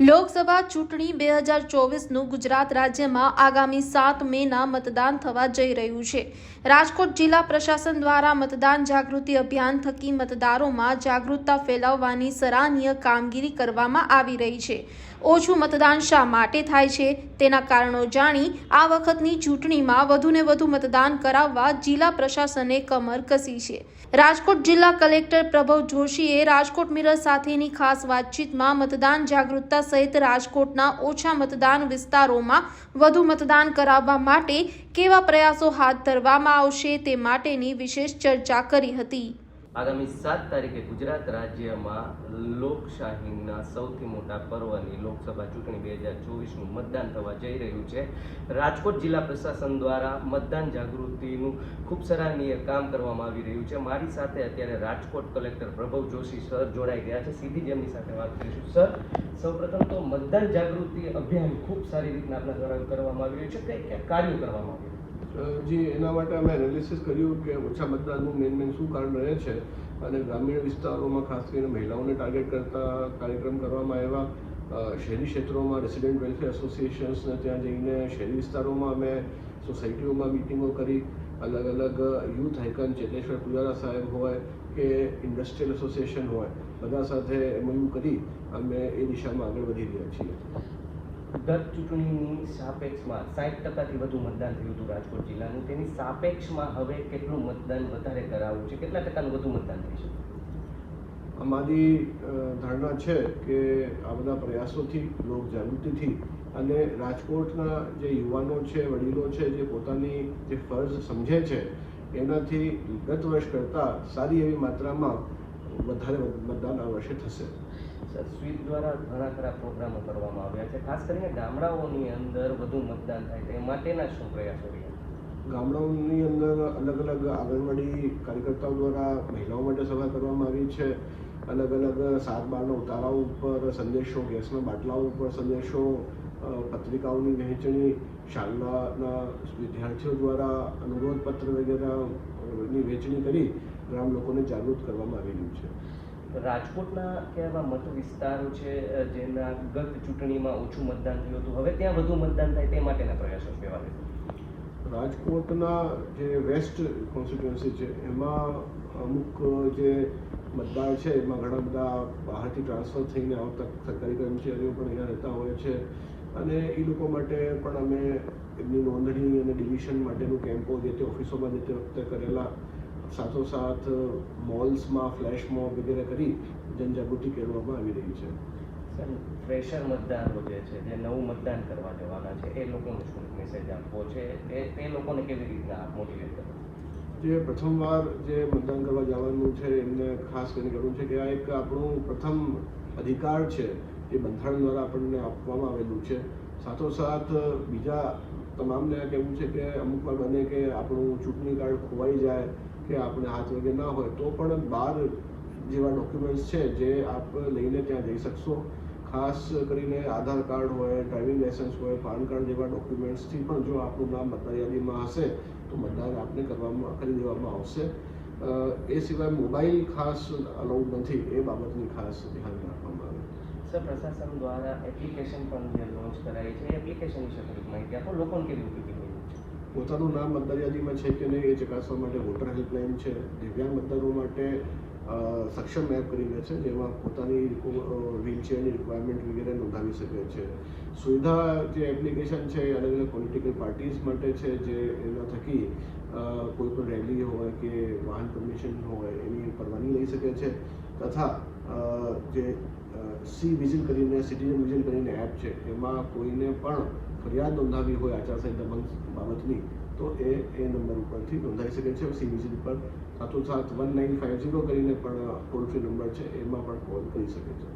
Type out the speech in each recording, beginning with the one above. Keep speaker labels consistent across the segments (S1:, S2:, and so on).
S1: લોકસભા ચૂંટણી બે હજાર ચોવીસનું ગુજરાત રાજ્યમાં આગામી સાત મેના મતદાન થવા જઈ રહ્યું છે. રાજકોટ જિલ્લા પ્રશાસન દ્વારા મતદાન જાગૃતિ અભિયાન થકી મતદારોમાં જાગૃતતા ફેલાવવાની સરાહનીય કામગીરી કરવામાં આવી રહી છે. ઓછું મતદાન શા માટે થાય છે તેના કારણો જાણી આ વખતની ચૂંટણીમાં વધુને વધુ મતદાન કરાવવા જિલ્લા પ્રશાસને કમર કસી છે. રાજકોટ જિલ્લા કલેક્ટર પ્રભવ જોશીએ રાજકોટ મિરર સાથેની ખાસ વાતચીતમાં મતદાન જાગૃતતા સહિત રાજકોટના ઓછા મતદાન વિસ્તારોમાં વધુ મતદાન કરાવવા માટે કેવા પ્રયાસો હાથ ધરવામાં આવશે તે માટેની વિશેષ ચર્ચા કરી હતી.
S2: આગામી સાત તારીખે ગુજરાત રાજ્યમાં લોકશાહીના સૌથી મોટા પર્વની લોકસભા ચૂંટણી બે હજાર ચોવીસનું મતદાન થવા જઈ રહ્યું છે. રાજકોટ જિલ્લા પ્રશાસન દ્વારા મતદાન જાગૃતિનું ખૂબ સરાહનીય કામ કરવામાં આવી રહ્યું છે. મારી સાથે અત્યારે રાજકોટ કલેક્ટર પ્રભવ જોશી સર જોડાઈ ગયા છે. સીધી જ એમની સાથે વાત કરીશું. સર સૌપ્રથમ તો મતદાન જાગૃતિ અભિયાન ખૂબ સારી રીતના આપણા દ્વારા કરવામાં આવી રહ્યું છે. કઈ કયા કાર્યો કરવામાં આવ્યું
S3: અ, જી એના માટે અમે એનાલિસિસ કર્યું કે ઓછા મતદાનનું મેન મેન શું કારણ રહે છે અને ગ્રામીણ વિસ્તારોમાં ખાસ કરીને મહિલાઓને ટાર્ગેટ કરતા કાર્યક્રમ કરવામાં આવ્યા. શહેરી ક્ષેત્રોમાં રેસિડેન્ટ વેલફેર એસોસિએશન્સને ત્યાં જઈને શહેરી વિસ્તારોમાં અમે સોસાયટીઓમાં મિટિંગો કરી. અલગ અલગ યુથ આઇકન ચેતેશ્વર પુજારા સાહેબ હોય કે ઇન્ડસ્ટ્રીયલ એસોસિએશન હોય, બધા સાથે એમઓયુ કરી અમે એ દિશામાં આગળ વધી રહ્યા છીએ.
S2: ગત ચૂંટણીની સાપેક્ષમાં સાઠ ટકાથી વધુ મતદાન થયું હતું રાજકોટ જિલ્લાનું. તેની સાપેક્ષમાં હવે કેટલું મતદાન વધારે કરાવવું છે? કેટલા ટકાનું વધુ મતદાન થઈ શકે?
S3: અમારી ધારણા છે કે આ બધા પ્રયાસોથી લોક જાગૃતિથી અને રાજકોટના જે યુવાનો છે, વડીલો છે, જે પોતાની જે ફરજ સમજે છે, એનાથી ગત વર્ષ કરતાં સારી એવી માત્રામાં વધારે મતદાન આ વર્ષે થશે.
S2: સ્વીપ દ્વારા ઘણા ખરા પ્રોગ્રામો કરવામાં આવ્યા છે. ખાસ કરીને ગામડાઓની અંદર વધુ મતદાન થાય તે માટેના શું પ્રયાસો રહ્યા?
S3: ગામડાઓની અંદર અલગ અલગ આંગણવાડી કાર્યકર્તાઓ દ્વારા મહિલાઓ માટે સભા કરવામાં આવી છે. અલગ અલગ સાત બારના ઉતારાઓ ઉપર સંદેશો ગેસના બાટલાઓ ઉપર સંદેશો પત્રિકાઓની વહેંચણી શાળાના વિદ્યાર્થીઓ દ્વારા અનુરોધ પત્ર વગેરેની વહેંચણી કરી ગ્રામ લોકોને જાગૃત કરવામાં આવેલું છે.
S2: રાજકોટના કેવા મત વિસ્તારો છે જેના ગત ચૂંટણીમાં ઓછું મતદાન થયું હતું? હવે ત્યાં વધુ મતદાન થાય તે માટેના પ્રયાસો કેવા
S3: રાજકોટના જે વેસ્ટ કોન્સ્ટિટ્યુન્સી છે એમાં અમુક જે મતદાર છે એમાં ઘણા બધા બહારથી ટ્રાન્સફર થઈને આવતા સરકારી કર્મચારીઓ પણ અહીંયા રહેતા હોય છે. અને એ લોકો માટે પણ અમે એમની નોંધણી અને ડિવિઝન માટેનું કેમ્પો જે તે ઓફિસોમાં જે તે વખતે કરેલા સાથોસાથ મોલ્સમાં ફ્લેશ મોબ વગેરે કરી જનજાગૃતિ કેળવવામાં આવી રહી છે.
S2: ફ્રેશર મતદારો જે છે જે નવું મતદાન કરવા જવાના છે એ લોકોને શું મેસેજ આપવો છે? એ તે લોકોને કેવી રીતના મોટિવેટ કરો?
S3: જે પ્રથમવાર જે મતદાન કરવા જવાનું છે એમને ખાસ કરીને કરવું છે કે આ એક આપણું પ્રથમ અધિકાર છે એ બંધારણ દ્વારા આપણને આપવામાં આવેલું છે. સાથોસાથ બીજા તમામને આ કહેવું છે કે અમુક વાર બને કે આપણું ચૂંટણી કાર્ડ ખોવાઈ જાય કે આપણે હાથ વગેરે ના હોય, તો પણ બાર જેવા ડોક્યુમેન્ટ્સ છે જે આપ લઈને ત્યાં જઈ શકશો. ખાસ કરીને આધાર કાર્ડ હોય ડ્રાઇવિંગ લાઇસન્સ હોય, પાન કાર્ડ જેવા ડોક્યુમેન્ટ્સથી પણ જો આપણું નામ મતદાર હશે, તો મતદાન આપને કરવામાં, કરી દેવામાં આવશે. એ સિવાય મોબાઈલ ખાસ અલાઉડ નથી, એ બાબતની ખાસ ધ્યાન રાખવામાં આવે.
S2: સર, પ્રશાસન દ્વારા એપ્લિકેશન પણ જે લોન્ચ કરાઈ છે, એ એપ્લિકેશન વિશે થોડીક માહિતી આપો. લોકોને કેવી છે
S3: પોતાનું નામ મતદાર છે કે નહીં એ ચકાસવા માટે વોટર હેલ્પલાઇન છે. દિવ્યાંગ મતદારો માટે સક્ષમ એપ કરીને છે, જેમાં પોતાની વ્હીલચેરની રિક્વાયરમેન્ટ વગેરે નોંધાવી શકે છે. સુવિધા જે એપ્લિકેશન છે અલગ અલગ પોલિટિકલ પાર્ટીઝ માટે છે, જે એના થકી કોઈ પણ રેલી હોય કે વાહન પરમિશન હોય એની પરવાની લઈ શકે છે. તથા જે સી વિઝિલ કરીને સિટીઝન વિઝિલ કરીને એપ છે. એમાં કોઈને પણ ફરિયાદ નોંધાવી હોય આચારસંહિતા ભંગ બાબતની તો એ એ નંબર ઉપરથી નોંધાઈ શકે છે. સી વિઝિલ પર સાથોસાથ વન નાઇન ફાઇવ ઝીરો કરીને પણ ટોલ ફ્રી નંબર છે. એમાં પણ કોલ કરી શકે છે.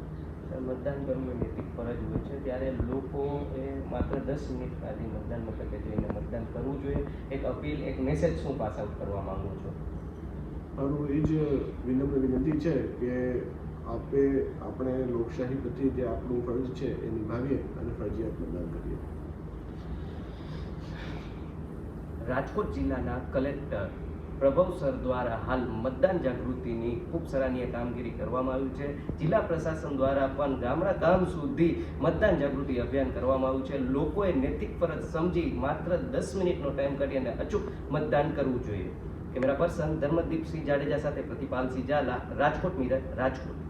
S2: મતદાન કરવું નૈતિક ફરજ હોય છે. ત્યારે લોકો એ માત્ર દસ મિનિટ આધી મતદાન મથકે જઈને મતદાન કરવું જોઈએ. એક અપીલ એક મેસેજ શું પાસ આઉટ કરવા માંગુ છું?
S3: મારું એ જ વિનમ્ર વિનંતી છે કે આપે આપણે લોકશાહી પ્રત્યે જે આપણું ફરજ છે એ નિભાવીએ અને ફરજિયાત મતદાન કરીએ.
S2: રાજકોટ જિલ્લાના કલેક્ટર પ્રભવ સર દ્વારા હાલ મતદાન જાગૃતિની ખૂબ સરાહનીય કામગીરી કરવામાં આવ્યું છે. જિલ્લા પ્રશાસન દ્વારા પણ ગામડા ગામ સુધી મતદાન જાગૃતિ અભિયાન કરવામાં આવ્યું છે. લોકોએ નૈતિક ફરજ સમજી માત્ર દસ મિનિટનો ટાઈમ કાઢી અને અચૂક મતદાન કરવું જોઈએ. કેમેરા પર્સન ધર્મદીપસિંહ જાડેજા સાથે પ્રતિપાલસિંહ ઝાલા, રાજકોટ મિરર, રાજકોટ.